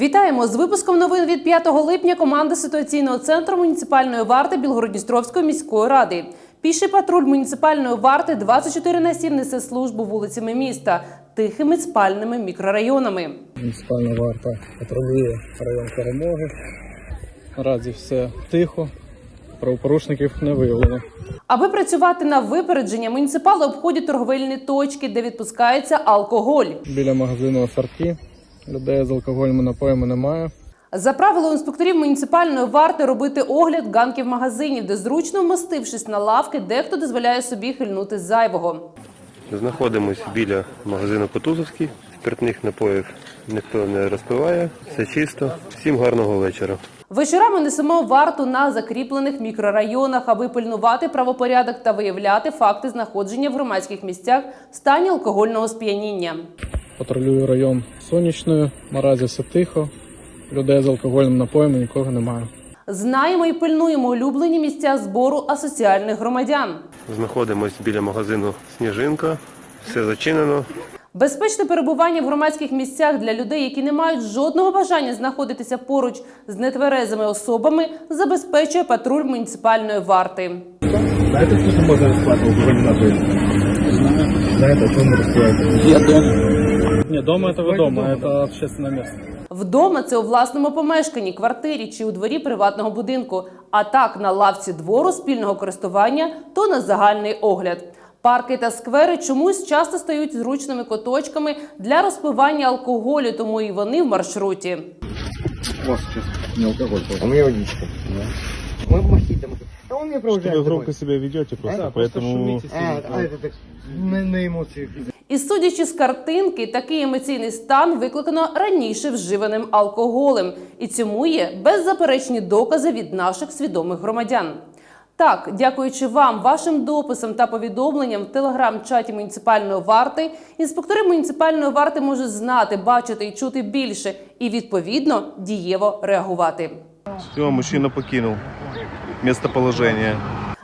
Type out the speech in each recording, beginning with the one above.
Вітаємо з випуском новин від 5 липня. Команда ситуаційного центру муніципальної варти Білгородністровської міської ради. Піший патруль муніципальної варти 24 на 7 несе службу вулицями міста, тихими спальними мікрорайонами. Муніципальна варта патрулює район перемоги. Наразі все тихо, правопорушників не виявлено. Аби працювати на випередження, муніципали обходять торговельні точки, де відпускається алкоголь. Біля магазину «Фарки» людей з алкогольними напоями немає. За правилом інспекторів муніципальної варти робити огляд ганків магазинів, де зручно вмостившись на лавки, дехто дозволяє собі хильнути зайвого. Знаходимось біля магазину Кутузовський. Спиртних напоїв ніхто не розпиває, все чисто. Всім гарного вечора. Вечорами несемо варту на закріплених мікрорайонах, аби пильнувати правопорядок та виявляти факти знаходження в громадських місцях в стані алкогольного сп'яніння. Патрулюю район сонячною. Наразі все тихо. Людей з алкогольними напоями нікого немає. Знаємо і пильнуємо улюблені місця збору асоціальних громадян. Знаходимось біля магазину Сніжинка. Все зачинено. Безпечне перебування в громадських місцях для людей, які не мають жодного бажання знаходитися поруч з нетверезими особами, забезпечує патруль муніципальної варти. Знаєте, що можна алкогольні напої? Знаєте, що не розплати? Я дома. Ні, дома це ви дома, це общественне місце. Вдома це у власному помешканні, квартирі чи у дворі приватного будинку. А так на лавці двору спільного користування, то на загальний огляд. Парки та сквери чомусь часто стають зручними куточками для розпивання алкоголю, тому і вони в маршруті. Не алкоголь. А мне водичка. Мы мохито. А он мне провожает. Вы громко себя ведете просто, поэтому... А, а это так на, на эмоциях. І судячи з картинки, такий емоційний стан викликано раніше вживаним алкоголем, і цьому є беззаперечні докази від наших свідомих громадян. Так, дякуючи вам, вашим дописам та повідомленням в телеграм-чаті муніципальної варти, інспектори муніципальної варти можуть знати, бачити і чути більше, і відповідно дієво реагувати. Все, мужчина покинул местоположение.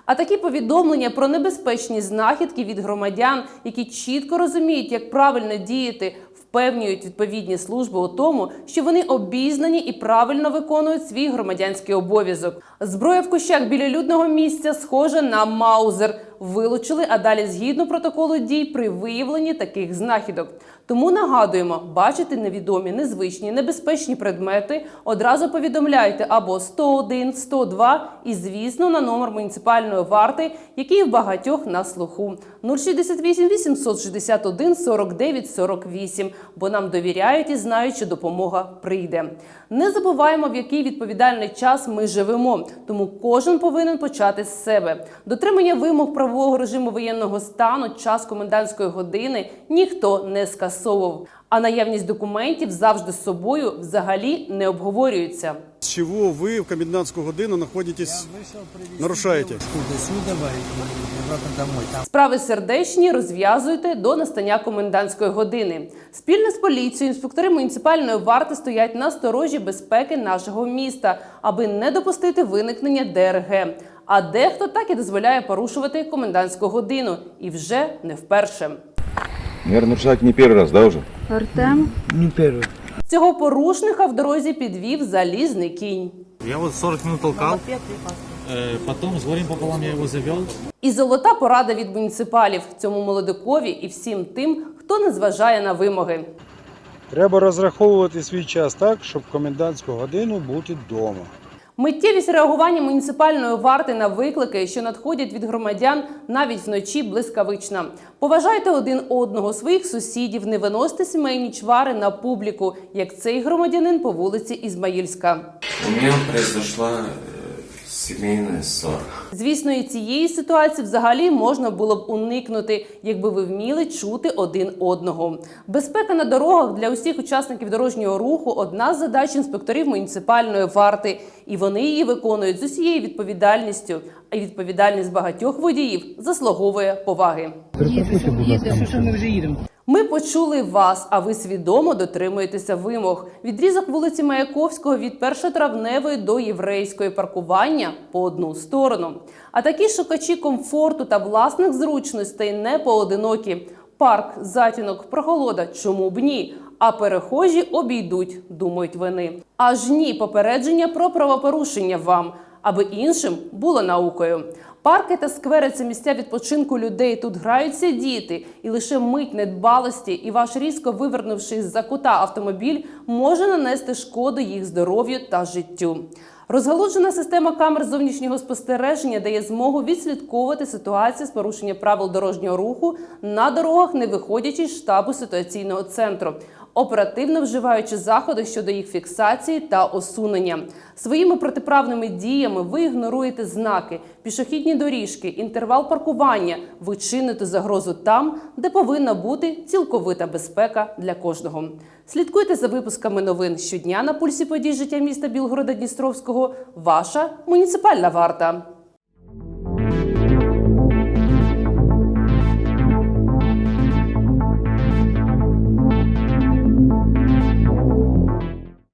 А такі повідомлення про небезпечні знахідки від громадян, які чітко розуміють, як правильно діяти, впевнюють відповідні служби у тому, що вони обізнані і правильно виконують свій громадянський обов'язок. Зброя в кущах біля людного місця схожа на маузер. Вилучили, а далі згідно протоколу дій при виявленні таких знахідок. Тому нагадуємо, бачите невідомі, незвичні, небезпечні предмети. Одразу повідомляйте або 101, 102 і, звісно, на номер муніципальної варти, який в багатьох на слуху 068 861 49 48, бо нам довіряють і знають, що допомога прийде. Не забуваємо, в який відповідальний час ми живемо, тому кожен повинен почати з себе. Дотримання вимог правового режиму воєнного стану, час комендантської години ніхто не скасовував. А наявність документів завжди з собою взагалі не обговорюється. С чего вы в комендантскую годину находитесь, нарушаете? Справи сердечні розв'язуйте до настання комендантської години. Спільно з поліцією інспектори муніципальної варти стоять на сторожі безпеки нашого міста, аби не допустити виникнення ДРГ. А дехто так і дозволяє порушувати комендантську годину, і вже не вперше. Наверное, нарушать не первый раз, да, уже? Артем, Не первый. Цього порушника в дорозі підвів залізний кінь. Я вот 40 минут толкал, э, потом с горем пополам я его завел. І золота порада від муніципалів цьому молодикові і всім тим, хто не зважає на вимоги. Треба розраховувати свій час так, щоб в комендантську годину бути вдома. Миттєвість реагування муніципальної варти на виклики, що надходять від громадян навіть вночі блискавична. Поважайте один одного, своїх сусідів, не виносьте сімейні чвари на публіку, як цей громадянин по вулиці Ізмаїльська. У мене произошла семейная ссора. Звісно, і цієї ситуації взагалі можна було б уникнути, якби ви вміли чути один одного. Безпека на дорогах для усіх учасників дорожнього руху одна з задач інспекторів муніципальної варти, і вони її виконують з усією відповідальністю. А й відповідальність багатьох водіїв заслуговує поваги. Перепропустите. Що ми вже їдемо? Ми почули вас, а ви свідомо дотримуєтеся вимог. Відрізок вулиці Маяковського від першотравневої до єврейської паркування по одну сторону. А такі шукачі комфорту та власних зручностей не поодинокі. Парк, затінок, прохолода, чому б ні? а перехожі обійдуть, думають вони. Аж ні, попередження про правопорушення вам, аби іншим було наукою. Парки та сквери це місця відпочинку людей. Тут граються діти, і лише мить недбалості, і ваш різко вивернувши з-за кута автомобіль може нанести шкоду їх здоров'ю та життю. Розгалуджена система камер зовнішнього спостереження дає змогу відслідковувати ситуацію з порушення правил дорожнього руху на дорогах, не виходячи з штабу ситуаційного центру, оперативно вживаючи заходи щодо їх фіксації та усунення. Своїми протиправними діями ви ігноруєте знаки, доріжки, інтервал паркування. Ви чините загрозу там, де повинна бути цілковита безпека для кожного. Слідкуйте за випусками новин щодня на пульсі подій життя міста Білгорода Дністровського. Ваша муніципальна варта.